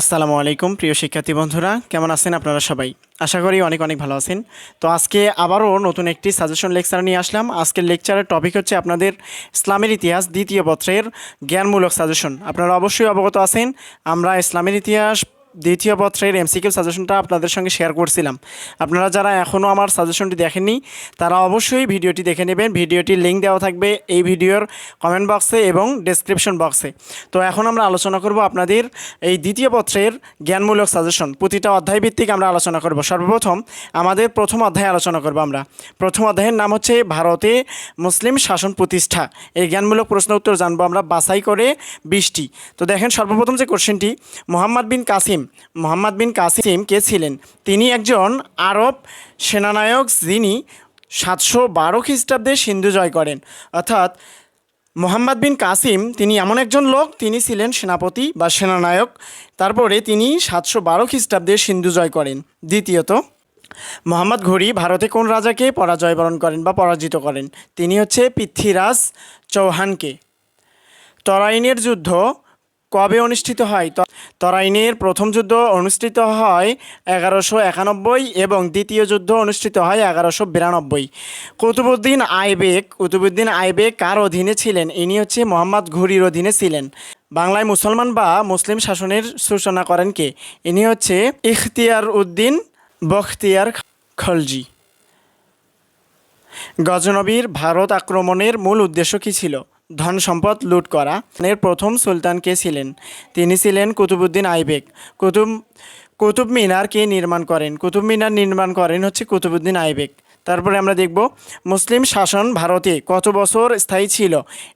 আসসালামু আলাইকুম, প্রিয় শিক্ষার্থী বন্ধুরা। কেমন আছেন আপনারা সবাই? আশা করি অনেক অনেক ভালো আছেন। তো আজকে আবারও নতুন একটি সাজেশন লেকচার নিয়ে আসলাম। আজকের লেকচারের টপিক হচ্ছে আপনাদের ইসলামের ইতিহাস দ্বিতীয় পত্রের জ্ঞানমূলক সাজেশন আপনারা অবশ্যই অবগত আছেন। আমরা ইসলামের ইতিহাস দ্বিতীয় পত্রের এমসিকিউ সাজেশনটা আপনাদের সঙ্গে শেয়ার করছিলাম। আপনারা যারা এখনও আমার সাজেশনটি দেখেননি, তারা অবশ্যই ভিডিওটি দেখে নেবেন। ভিডিওটির লিঙ্ক দেওয়া থাকবে এই ভিডিওর কমেন্ট বক্সে এবং ডেসক্রিপশন বক্সে। তো এখন আমরা আলোচনা করব আপনাদের এই দ্বিতীয় পত্রের জ্ঞানমূলক সাজেশন। প্রতিটা অধ্যায় ভিত্তিক আমরা আলোচনা করব। সর্বপ্রথম আমাদের প্রথম অধ্যায় আলোচনা করব আমরা। প্রথম অধ্যায়ের নাম হচ্ছে ভারতে মুসলিম শাসন প্রতিষ্ঠা। এই জ্ঞানমূলক প্রশ্ন উত্তর জানব আমরা বাছাই করে বৃষ্টি তো দেখেন সর্বপ্রথম যে কোশ্চেনটি মোহাম্মদ বিন কাসিম মোহাম্মদ বিন কাসিম কে ছিলেন? তিনি একজন আরব সেনানায়ক যিনি সাতশো বারো খ্রিস্টাব্দে সিন্ধু জয় করেন। অর্থাৎ মোহাম্মদ বিন কাসিম তিনি এমন একজন লোক, তিনি ছিলেন সেনাপতি বা সেনানায়ক। তারপরে তিনি সাতশো বারো খ্রিস্টাব্দে সিন্ধু জয় করেন। দ্বিতীয়ত, মোহাম্মদ ঘুরি ভারতে কোন রাজাকে পরাজয় বরণ করেন বা পরাজিত করেন? তিনি হচ্ছে পৃথ্বীরাজ চৌহানকে। তরাইনের যুদ্ধ কবে অনুষ্ঠিত হয়? তরাইনের প্রথম যুদ্ধ অনুষ্ঠিত হয় এগারোশো একানব্বই এবং দ্বিতীয় যুদ্ধ অনুষ্ঠিত হয় এগারোশো বিরানব্বই। কুতুবুদ্দিন আইবেক কুতুবুদ্দিন আইবেক কার অধীনে ছিলেন? ইনি হচ্ছে মোহাম্মদ ঘুরির অধীনে ছিলেন। বাংলায় মুসলমান বা মুসলিম শাসনের সূচনা করেন কে? ইনি হচ্ছে ইখতিয়ার উদ্দিন বখতিয়ার খলজি। গজনবীর ভারত আক্রমণের মূল উদ্দেশ্য কী ছিল? ধন সম্পদ লুট করা। এর প্রথম সুলতান কে ছিলেন? তিনি ছিলেন কুতুবুদ্দিন আইবেক কুতুব কুতুব মিনার কে নির্মাণ করেন? কুতুব মিনার নির্মাণ করেন হচ্ছে কুতুবুদ্দিন আইবেক তারপরে আমরা দেখব মুসলিম শাসন ভারতে কত বছর স্থায়ী ছিল?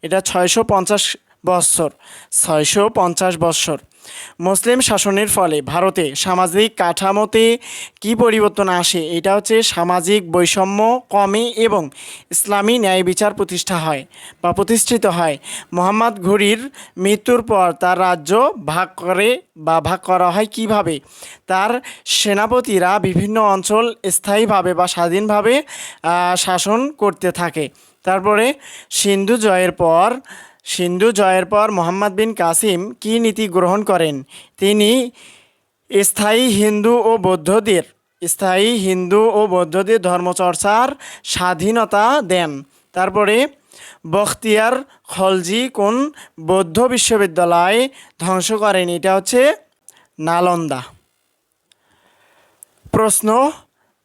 এটা ছয়শো পঞ্চাশ বৎসর ছয়শো পঞ্চাশ বৎসর মুসলিম শাসনের ফলে ভারতে সামাজিক কাঠামোতে কি পরিবর্তন আসে? এটা হচ্ছে সামাজিক বৈষম্য কমে এবং ইসলামী ন্যায় বিচার প্রতিষ্ঠা হয় বা প্রতিষ্ঠিত হয়। মোহাম্মদ ঘুরির মৃত্যুর পর তার রাজ্য ভাগ করে বা ভাগ করা হয় কীভাবে? তার সেনাপতিরা বিভিন্ন অঞ্চল স্থায়ীভাবে বা স্বাধীনভাবে শাসন করতে থাকে। তারপরে সিন্ধু জয়ের পর সিন্ধু জয়ের পর মোহাম্মদ বিন কাসিম কি নীতি গ্রহণ করেন? তিনি স্থায়ী হিন্দু ও বৌদ্ধদের, স্থায়ী হিন্দু ও বৌদ্ধদের ধর্মচর্চার স্বাধীনতা দেন। তারপরে বখতিয়ার খলজি কোন বৌদ্ধ বিশ্ববিদ্যালয় ধ্বংস করেন? এটা হচ্ছে নালন্দা। প্রশ্ন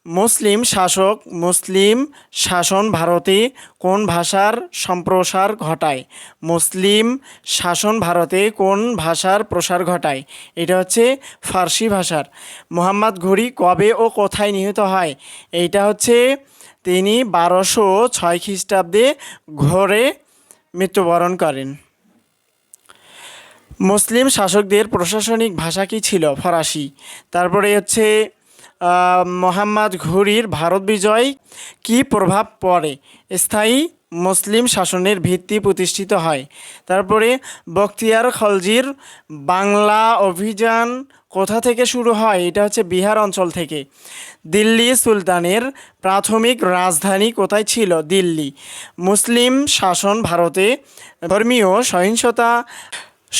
মুসলিম শাসক, মুসলিম শাসন ভারতে কোন ভাষার সম্প্রসার ঘটায়? মুসলিম শাসন ভারতে কোন ভাষার প্রসার ঘটায়? এটা হচ্ছে ফার্সি ভাষার। মোহাম্মদ ঘুরি কবে ও কোথায় নিহত হয়? এইটা হচ্ছে তিনি বারোশো ছয় খ্রিস্টাব্দে ঘরে মৃত্যুবরণ করেন। মুসলিম শাসকদের প্রশাসনিক ভাষা কি ছিল? ফরাসি। তারপরে হচ্ছে মোহাম্মদ ঘুরির ভারত বিজয় কি প্রভাব পড়ে? স্থায়ী মুসলিম শাসনের ভিত্তি প্রতিষ্ঠিত হয়। তারপরে বখতিয়ার খলজির বাংলা অভিযান কোথা থেকে শুরু হয়? এটা হচ্ছে বিহার অঞ্চল থেকে। দিল্লি সুলতানের প্রাথমিক রাজধানী কোথায় ছিল? দিল্লি। মুসলিম শাসন ভারতে ধর্মীয় সহিংসতা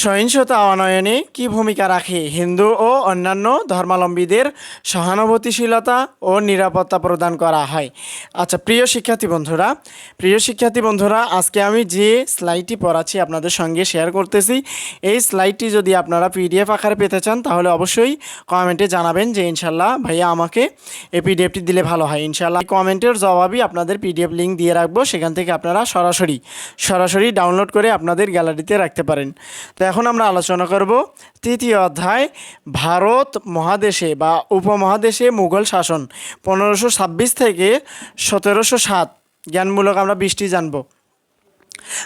সহিংসতা অনয়নে কি ভূমিকা রাখে হিন্দু ও অন্যান্য ধর্মাবলম্বীদের সহানুভূতিশীলতা ও নিরাপত্তা প্রদান করা হয়? আচ্ছা প্রিয় শিক্ষার্থী বন্ধুরা, প্রিয় শিক্ষার্থী বন্ধুরা, আজকে আমি যে স্লাইডটি পড়াচ্ছি আপনাদের সঙ্গে শেয়ার করতেছি, এই স্লাইডটি যদি আপনারা পিডিএফ আকারে পেতে চান, তাহলে অবশ্যই কমেন্টে জানাবেন যে ইনশাল্লাহ ভাইয়া আমাকে এই পিডিএফটি দিলে ভালো হয়। ইনশাল্লাহ কমেন্টের জবাবই আপনাদের পিডিএফ লিঙ্ক দিয়ে রাখব, সেখান থেকে আপনারা সরাসরি সরাসরি ডাউনলোড করে আপনাদের গ্যালারিতে রাখতে পারেন। তো এখন আমরা আলোচনা করব তৃতীয় অধ্যায়, ভারত মহাদেশে বা উপমহাদেশে মুঘল শাসন, পনেরোশো ছাব্বিশ থেকে সতেরোশো সাত। জ্ঞানমূলক আমরা বৃষ্টি জানব।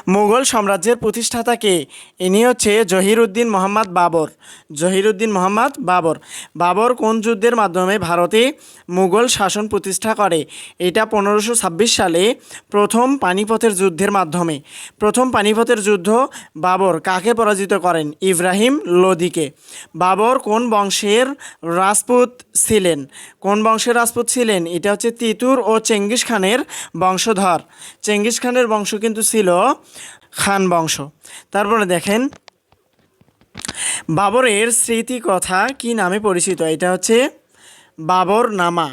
মুঘল সাম্রাজ্যের প্রতিষ্ঠাতা কে ইনি হচ্ছে জহিরুদ্দিন মোহাম্মদ বাবর। জহিরুদ্দিন মোহাম্মদ বাবর। বাবর কোন যুদ্ধের মাধ্যমে ভারতে মুঘল শাসন প্রতিষ্ঠা করে? এটা পনেরোশো সালে প্রথম পানিপথের যুদ্ধের মাধ্যমে। প্রথম পানিপথের যুদ্ধ বাবর কাকে পরাজিত করেন? ইব্রাহিম লোদিকে। বাবর কোন বংশের রাজপুত ছিলেন? কোন বংশের রাজপুত ছিলেন? এটা হচ্ছে তিতুর ও চেঙ্গিস খানের বংশধর। চেঙ্গিস খানের বংশ কিন্তু ছিল খান বংশ। তারপরে দেখেন, বাবরের স্মৃতিকথা কি নামে পরিচিত? এটা হচ্ছে বাবর নামা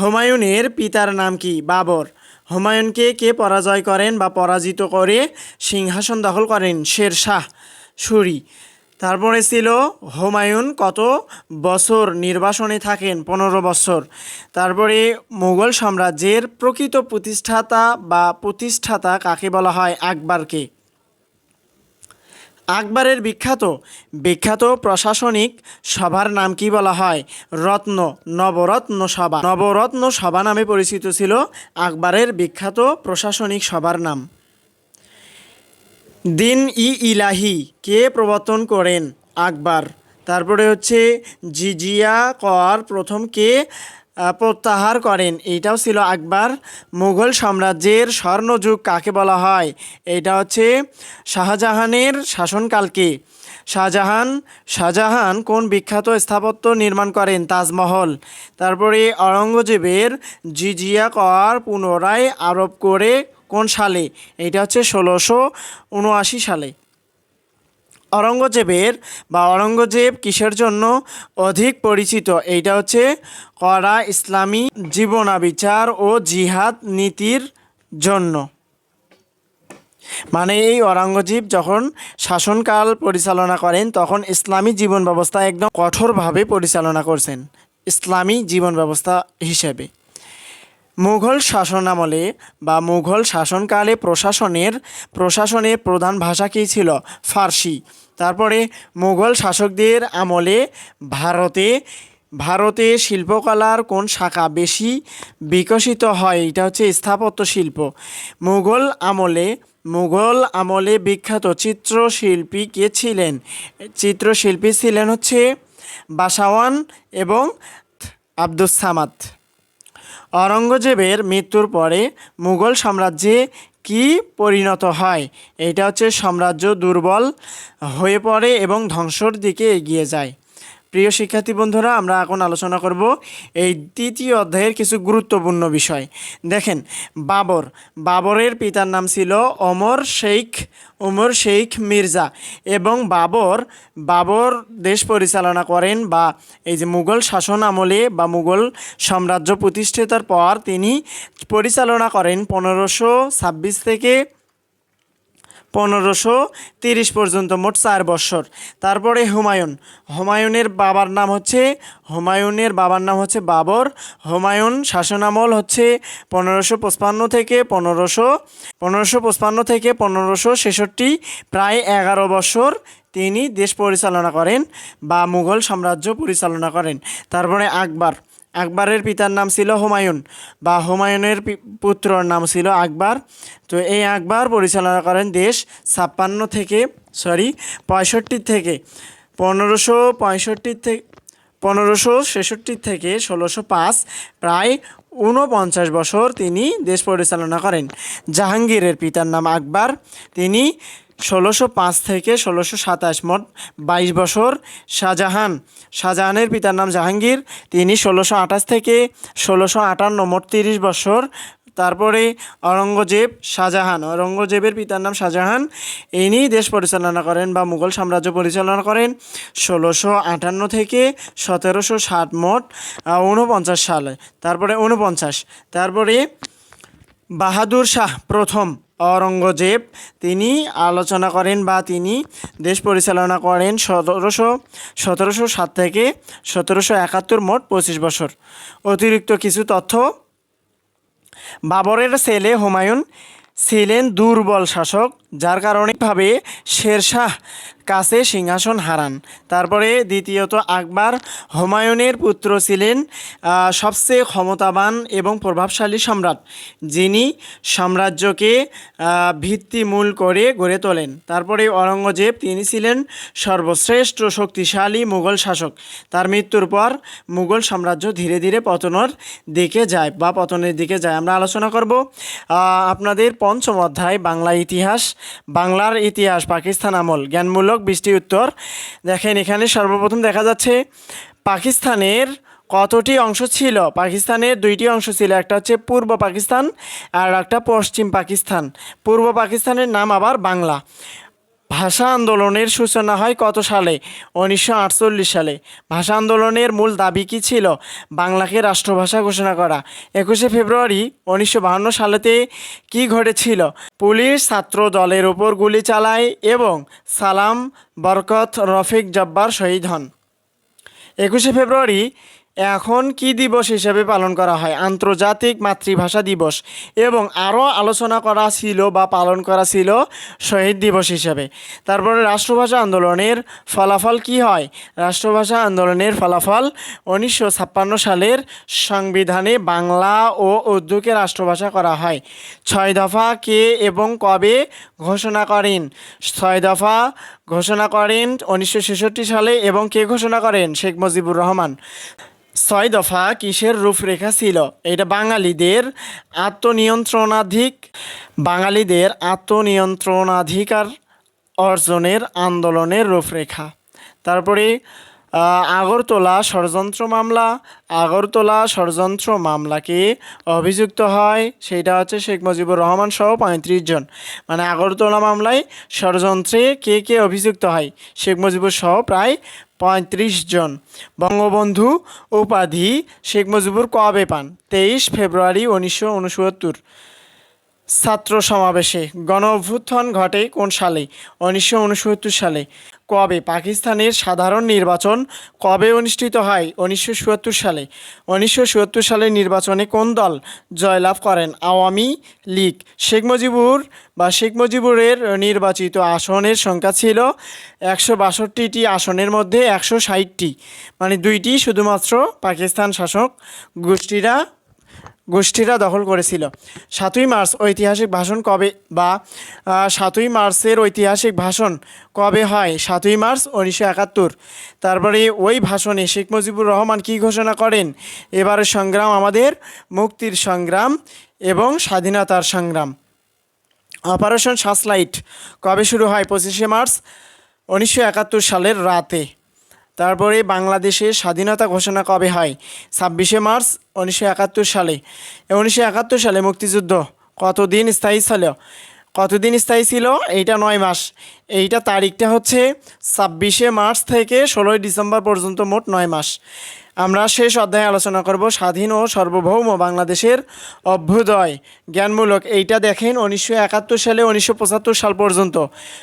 হুমায়ুনের পিতার নাম কি? বাবর। হুমায়ুনকে কে পরাজয় করেন বা পরাজিত করে সিংহাসন দখল করেন? শের শাহ সুরি। তারপরে ছিল হুমায়ুন, কত বছর নির্বাসনে থাকেন? পনেরো বছর। তারপরে মুঘল সাম্রাজ্যের প্রকৃত প্রতিষ্ঠাতা বা প্রতিষ্ঠাতা কাকে বলা হয়? আকবরকে। আকবরের বিখ্যাত বিখ্যাত প্রশাসনিক সভার নাম কি বলা হয়? রত্ন, নবরত্ন সভা। নবরত্ন সভা নামে পরিচিত ছিল আকবরের বিখ্যাত প্রশাসনিক সভার নাম। দিন ই ইলাহি, কে প্রবর্তন করেন? আকবর। তারপরে হচ্ছে জিজিয়া কর, প্রথম কে প্রত্যাহার করেন। এইটাও ছিল আকবর। মুঘল সাম্রাজ্যের স্বর্ণযুগ কাকে বলা হয়? এটা হচ্ছে শাহজাহানের শাসনকালকে। শাহজাহান শাহজাহান কোন বিখ্যাত স্থাপত্য নির্মাণ করেন? তাজমহল। তারপরে অরঙ্গজেবের জিজিয়া কর পুনরায় আরোপ করে কোন সালে? এটা হচ্ছে ষোলোশো উনআশি সালে। অরঙ্গজেবের বা অরঙ্গজেব কিসের জন্য অধিক পরিচিত? এইটা হচ্ছে কড়া ইসলামী জীবনাবিচার ও জিহাদ নীতির জন্য। মানে এই অরঙ্গজেব যখন শাসনকাল পরিচালনা করেন, তখন ইসলামী জীবন ব্যবস্থা একদম কঠোরভাবে পরিচালনা করছেন। ইসলামী জীবন ব্যবস্থা হিসেবে। মুঘল শাসনামলে বা মুঘল শাসনকালে প্রশাসনের প্রশাসনের প্রধান ভাষা কী ছিল? ফার্সি। তারপরে মুঘল শাসকদের আমলে ভারতে ভারতে শিল্পকলার কোন শাখা বেশি বিকশিত হয়? এটা হচ্ছে স্থাপত্য শিল্প। মুঘল আমলে মুঘল আমলে বিখ্যাত চিত্রশিল্পী কে ছিলেন? চিত্রশিল্পী ছিলেন হচ্ছে বাসাওয়ান এবং আব্দুস সামাদ। অরঙ্গজেবের মৃত্যুর পরে মুঘল সাম্রাজ্যে কি পরিণত হয়? এটা হচ্ছে সাম্রাজ্য দুর্বল হয়ে পড়ে এবং ধ্বংসর দিকে এগিয়ে যায়। প্রিয় শিক্ষার্থী বন্ধুরা, আমরা এখন আলোচনা করব এই তৃতীয় অধ্যায়ের কিছু গুরুত্বপূর্ণ বিষয়। দেখেন, বাবর। বাবরের পিতার নাম ছিল অমর শেখ ওমর শেখ মির্জা এবং বাবর বাবর দেশ পরিচালনা করেন বা এই যে মুঘল শাসন আমলে বা মুঘল সাম্রাজ্য প্রতিষ্ঠিতার পর তিনি পরিচালনা করেন পনেরোশো ছাব্বিশ থেকে পনেরোশো তিরিশ পর্যন্ত মোট চার বছর। তারপরে হুমায়ুন। হুমায়ুনের বাবার নাম হচ্ছে, হুমায়ুনের বাবার নাম হচ্ছে বাবর। হুমায়ুন শাসনামল হচ্ছে পনেরোশো পঁচপান্ন থেকে পনেরোশো পনেরোশো পঁচপান্ন থেকে পনেরোশো ছেষট্টি, প্রায় এগারো বছর তিনি দেশ পরিচালনা করেন বা মুঘল সাম্রাজ্য পরিচালনা করেন। তারপরে আকবর। আকবরের পিতার নাম ছিল হুমায়ুন বা হুমায়ুনের পুত্রর নাম ছিল আকবর। তো এই আকবর পরিচালনা করেন দেশ ছাপ্পান্ন থেকে সরি পঁয়ষট্টি থেকে, পনেরোশো পঁয়ষট্টি থেকে পনেরোশো ছেষট্টি থেকে ষোলোশো পাঁচ, প্রায় ঊনপঞ্চাশ বছর তিনি দেশ পরিচালনা করেন। জাহাঙ্গীরের পিতার নাম আকবর। তিনি ষোলোশো পাঁচ থেকে ষোলোশো সাতাশ মোট বাইশ বছর শাহজাহান। শাহজাহানের পিতার নাম জাহাঙ্গীর। তিনি ষোলোশো আঠাশ থেকে ষোলোশো আটান্ন মোট তিরিশ বছর। তারপরে অরঙ্গজেব শাহজাহান। অরঙ্গজেবের পিতার নাম শাহজাহান। ইনি দেশ পরিচালনা করেন বা মুঘল সাম্রাজ্য পরিচালনা করেন। ষোলোশো আটান্ন থেকে সতেরোশো ষাট মোট ঊনপঞ্চাশ সালে। তারপরে ঊনপঞ্চাশ। তারপরে বাহাদুর শাহ প্রথম। অরঙ্গজেব তিনি আলোচনা করেন বা তিনি দেশ পরিচালনা করেন সতেরোশো সতেরোশো সাত থেকে সতেরোশো একাত্তর মোট পঁচিশ বছর। অতিরিক্ত কিছু তথ্য। বাবরের ছেলে হুমায়ুন ছিলেন দুর্বল শাসক, যার কারণেভাবে শেরশাহ কাছে সিংহাসন হারান। তারপরে দ্বিতীয়ত আকবর হুমায়ুনের পুত্র ছিলেন সবচেয়ে ক্ষমতাবান এবং প্রভাবশালী সম্রাট, যিনি সাম্রাজ্যকে ভিত্তিমূল করে গড়ে তোলেন। তারপরে অরঙ্গজেব তিনি ছিলেন সর্বশ্রেষ্ঠ শক্তিশালী মুঘল শাসক। তার মৃত্যুর পর মুঘল সাম্রাজ্য ধীরে ধীরে পতনের দিকে যায় বা পতনের দিকে যায়। আমরা আলোচনা করব আপনাদের পঞ্চম অধ্যায় বাংলা ইতিহাস, বাংলার ইতিহাস, পাকিস্তান আমল, জ্ঞানমূলক বৃষ্টি উত্তর। দেখেন এখানে সর্বপ্রথম দেখা যাচ্ছে পাকিস্তানের কতটি অংশ ছিল? পাকিস্তানের দুইটি অংশ ছিল, একটা হচ্ছে পূর্ব পাকিস্তান আর একটা পশ্চিম পাকিস্তান। পূর্ব পাকিস্তানের নাম আবার বাংলা। ভাষা আন্দোলনের সূচনা হয় কত সালে? উনিশশো আটচল্লিশ সালে। ভাষা আন্দোলনের মূল দাবি কী ছিল? বাংলাকে রাষ্ট্রভাষা ঘোষণা করা। একুশে ফেব্রুয়ারি উনিশশো সালেতে কী ঘটেছিল? পুলিশ ছাত্র দলের ওপর গুলি চালায় এবং সালাম বরকত রফিক জব্বার শহীদ হন। একুশে ফেব্রুয়ারি এখন কি দিবস হিসেবে পালন করা হয়? আন্তর্জাতিক মাতৃভাষা দিবস। এবং আরও আলোচনা করা ছিল বা পালন করা ছিল শহীদ দিবস হিসেবে। তারপরে রাষ্ট্রভাষা আন্দোলনের ফলাফল কি হয়? রাষ্ট্রভাষা আন্দোলনের ফলাফল উনিশশো ছাপ্পান্ন সালের সংবিধানে বাংলা ও উর্দুকে রাষ্ট্রভাষা করা হয়। ছয় দফা কে এবং কবে ঘোষণা করেন? ছয় দফা ঘোষণা করেন উনিশশো ছেষট্টি সালে এবং কে ঘোষণা করেন? শেখ মুজিবুর রহমান। ছয় দফা কিসের রূপরেখা ছিল? এটা বাঙালিদের আত্মনিয়ন্ত্রণাধিক বাঙালিদের আত্মনিয়ন্ত্রণাধিকার অর্জনের আন্দোলনের রূপরেখা। তারপরে আগরতলা ষড়যন্ত্র মামলা, আগরতলা ষড়যন্ত্র মামলাকে অভিযুক্ত হয় সেটা হচ্ছে শেখ মুজিবুর রহমান সহ পঁয়ত্রিশ জন। মানে আগরতলা মামলায় ষড়যন্ত্রে কে কে অভিযুক্ত হয়, শেখ মুজিবুর সহ প্রায় পঁয়ত্রিশ জন। বঙ্গবন্ধু উপাধি শেখ মুজিবুর কবে পান? তেইশ ফেব্রুয়ারি উনিশশো উনসত্তর। ছাত্র সমাবেশে গণ অভ্যুত্থান ঘটে কোন সালে? উনিশশো উনসত্তর সালে। কবে পাকিস্তানের সাধারণ নির্বাচন কবে অনুষ্ঠিত হয়? উনিশশো চুয়াত্তর সালে। উনিশশো চুয়াত্তর সালের নির্বাচনে কোন দল জয়লাভ করেন? আওয়ামী লীগ। শেখ মুজিবুর বা শেখ মুজিবুরের নির্বাচিত আসনের সংখ্যা ছিল একশো বাষট্টিটি আসনের মধ্যে একশো ষাটটি। মানে দুইটি শুধুমাত্র পাকিস্তান শাসক গোষ্ঠীরা গোষ্ঠীরা দখল করেছিল। সাতই মার্চ ঐতিহাসিক ভাষণ কবে বা সাতই মার্চের ঐতিহাসিক ভাষণ কবে হয়? সাতই মার্চ উনিশশো একাত্তর। তারপরে ওই ভাষণে শেখ মুজিবুর রহমান কী ঘোষণা করেন? এবারের সংগ্রাম আমাদের, মুক্তির সংগ্রাম এবং স্বাধীনতার সংগ্রাম। অপারেশন সাসলাইট কবে শুরু হয়? পঁচিশে মার্চ উনিশশো একাত্তর সালের রাতে। তারপরে বাংলাদেশে স্বাধীনতা ঘোষণা কবে হয়? ছাব্বিশে মার্চ উনিশশো একাত্তর সালে। উনিশশো একাত্তর সালে মুক্তিযুদ্ধ কতদিন স্থায়ী ছিল? কতদিন স্থায়ী ছিল? এইটা নয় মাস। এইটা তারিখটা হচ্ছে ছাব্বিশে মার্চ থেকে ষোলোই ডিসেম্বর পর্যন্ত মোট নয় মাস। আমরা শেষ অধ্যায়ে আলোচনা করব স্বাধীন ও সার্বভৌম বাংলাদেশের অভ্যুদয়। জ্ঞানমূলক, এইটা দেখেন উনিশশো একাত্তর সালে, উনিশশো পঁচাত্তর সাল পর্যন্ত।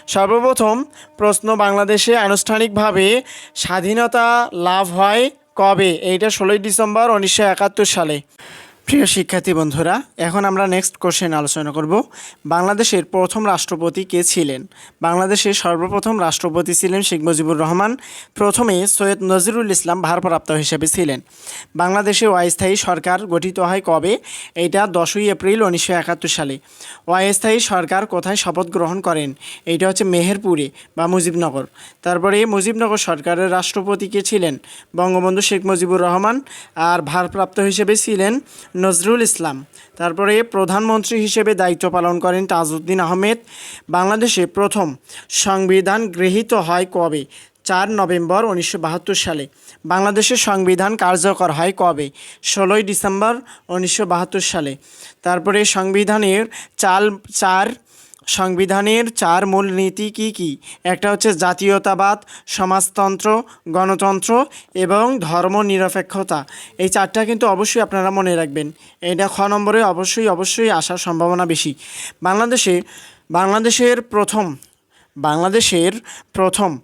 সর্বপ্রথম প্রশ্ন, বাংলাদেশে আনুষ্ঠানিকভাবে স্বাধীনতা লাভ হয় কবে? এইটা ষোলোই ডিসেম্বর, উনিশশো একাত্তর সালে। প্রিয় শিক্ষার্থী বন্ধুরা, এখন আমরা নেক্সট কোশ্চেন আলোচনা করব। বাংলাদেশের প্রথম রাষ্ট্রপতি কে ছিলেন? বাংলাদেশের সর্বপ্রথম রাষ্ট্রপতি ছিলেন শেখ মুজিবুর রহমান। প্রথমে সৈয়দ নজরুল ইসলাম ভারপ্রাপ্ত হিসেবে ছিলেন। বাংলাদেশে অস্থায়ী সরকার গঠিত হয় কবে? এইটা দশই এপ্রিল উনিশশো একাত্তর সালে। অস্থায়ী সরকার কোথায় শপথ গ্রহণ করেন? এইটা হচ্ছে মেহেরপুরে বা মুজিবনগর। তারপরে মুজিবনগর সরকারের রাষ্ট্রপতি কে ছিলেন? বঙ্গবন্ধু শেখ মুজিবুর রহমান। আর ভারপ্রাপ্ত হিসেবে ছিলেন নজরুল ইসলাম। তারপরে প্রধানমন্ত্রী হিসেবে দায়িত্ব পালন করেন তাজউদ্দিন আহমেদ। বাংলাদেশে প্রথম সংবিধান গৃহীত হয় কবে? চার নভেম্বর উনিশশো বাহাত্তর সালে। বাংলাদেশের সংবিধান কার্যকর হয় কবে? ষোলোই ডিসেম্বর উনিশশো বাহাত্তর সালে। তারপরে সংবিধানের চাল চার সংবিধানের চার মূল নীতি কি কি? একটা হচ্ছে জাতীয়তাবাদ, সমাজতন্ত্র, গণতন্ত্র এবং ধর্মনিরপেক্ষতা এই চারটা কিন্তু অবশ্যই আপনারা মনে রাখবেন। এটা খ নম্বরে অবশ্যই অবশ্যই আসার সম্ভাবনা বেশি। বাংলাদেশে, বাংলাদেশের প্রথম বাংলাদেশের প্রথম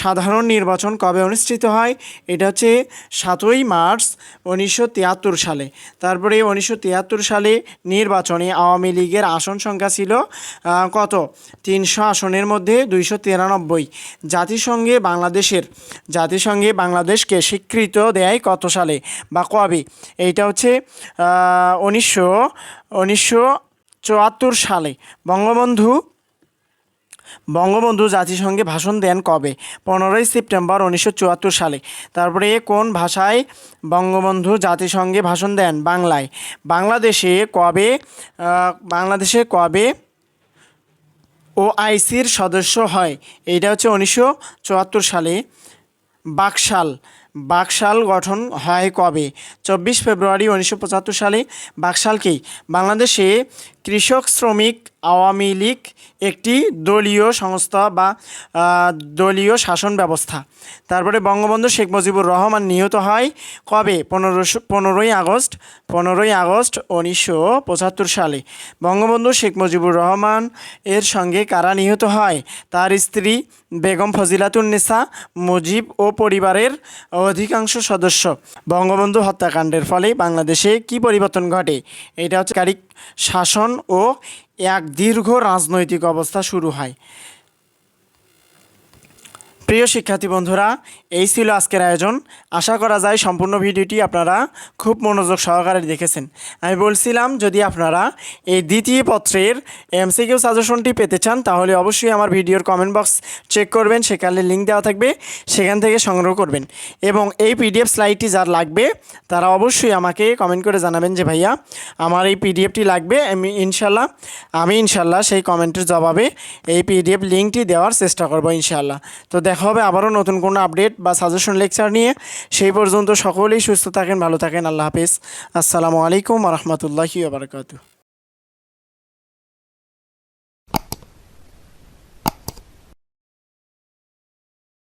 সাধারণ নির্বাচন কবে অনুষ্ঠিত হয়? এটা হচ্ছে সাতই মার্চ উনিশশো তিয়াত্তর সালে। তারপরে উনিশশো তিয়াত্তর সালে নির্বাচনে আওয়ামী লীগের আসন সংখ্যা ছিল কত? তিনশো আসনের মধ্যে দুইশো তিরানব্বই। জাতিসংঘে বাংলাদেশের, জাতিসংঘে বাংলাদেশকে স্বীকৃত দেয় কত সালে বা কবে? এইটা হচ্ছে উনিশশো উনিশশো চুয়াত্তর সালে। বঙ্গবন্ধু বঙ্গবন্ধু জাতিসংঘে ভাষণ দেন কবে? পনেরোই সেপ্টেম্বর উনিশশো চুয়াত্তর সালে। তারপরে কোন ভাষায় বঙ্গবন্ধু জাতিসংঘে ভাষণ দেন? বাংলায়। বাংলাদেশে কবে বাংলাদেশে কবে ওআইসির সদস্য হয়? এইটা হচ্ছে উনিশশো চুয়াত্তর সালে। বাকশাল। বাকশাল গঠন হয় কবে? চব্বিশ ফেব্রুয়ারি উনিশশো পঁচাত্তর সালে। বাকশালকেই বাংলাদেশে কৃষক শ্রমিক আওয়ামী লীগ একটি দলীয় সংস্থা বা দলীয় শাসন ব্যবস্থা। তারপরে বঙ্গবন্ধু শেখ মুজিবুর রহমান নিহত হয় কবে? পনেরোশো পনেরোই আগস্ট পনেরোই আগস্ট উনিশশো পঁচাত্তর সালে। বঙ্গবন্ধু শেখ মুজিবুর রহমান এর সঙ্গে কারা নিহত হয়? তার স্ত্রী বেগম ফজিলাতুন্নেসা মুজিব ও পরিবারের অধিকাংশ সদস্য। বঙ্গবন্ধু হত্যাকাণ্ডের ফলে বাংলাদেশে কি পরিবর্তন ঘটে? এটা হচ্ছে কারিক শাসন ও এক দীর্ঘ রাজনৈতিক অবস্থা শুরু হয়। প্রিয় শিক্ষার্থী বন্ধুরা, এই ছিল আজকের আয়োজন। আশা করা যায় সম্পূর্ণ ভিডিওটি আপনারা খুব মনোযোগ সহকারে দেখেছেন। আমি বলছিলাম, যদি আপনারা এই দ্বিতীয় পত্রের এমসিকিউ সাজেশনটি পেতে চান, তাহলে অবশ্যই আমার ভিডিওর কমেন্ট বক্স চেক করবেন, সেখানে লিঙ্ক দেওয়া থাকবে, সেখান থেকে সংগ্রহ করবেন। এবং এই পিডিএফ স্লাইডটি যার লাগবে, তারা অবশ্যই আমাকে কমেন্ট করে জানাবেন যে, ভাইয়া, আমার এই পিডিএফটি লাগবে, আমি ইনশাল্লাহ আমি ইনশাল্লাহ সেই কমেন্টের জবাবে এই পিডিএফ লিঙ্কটি দেওয়ার চেষ্টা করব ইনশাল্লাহ তো দেখা হবে আবারও নতুন কোনো আপডেট বা সাজেশন লেকচার নিয়ে। সেই পর্যন্ত সকলেই সুস্থ থাকেন, ভালো থাকেন, আল্লাহ হাফিজ। আসসালামু আলাইকুম রহমতুল্লাহি বারকাতু